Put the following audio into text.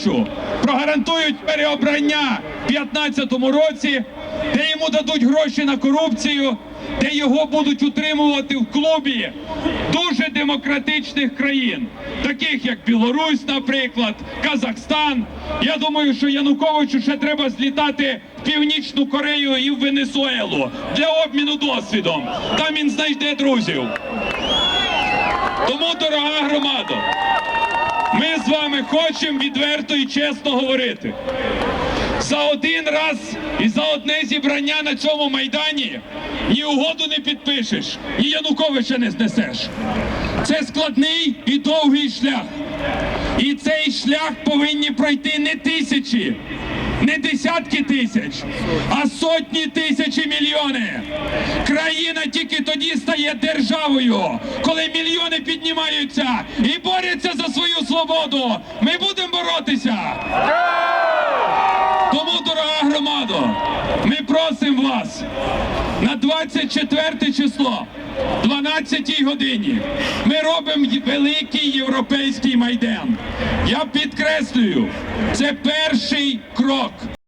Що? прогарантують переобрання в 2015 році, де йому дадуть гроші на корупцію, де його будуть утримувати в клубі дуже демократичних країн, таких як Білорусь, наприклад, Казахстан. Я думаю, що Януковичу ще треба злітати в Північну Корею і в Венесуелу для обміну досвідом. Там він знайде друзів. Тому, дорога громада, хочемо відверто і чесно говорити. За один раз і за одне зібрання на цьому майдані ні угоду не підпишеш, ні Януковича не знесеш. Це складний і довгий шлях. І цей шлях повинні пройти не тисячі, не десятки тисяч, а сотні тисяч і мільйони. Країна тільки тоді стає державою, коли мільйони піднімаються і борються за свою свободу. Ми будемо боротися. Тому, дорога громада, ми просимо вас на 24 число, 12 годині. Ми робимо великий європейський майдан. Я підкреслюю, це перший крок.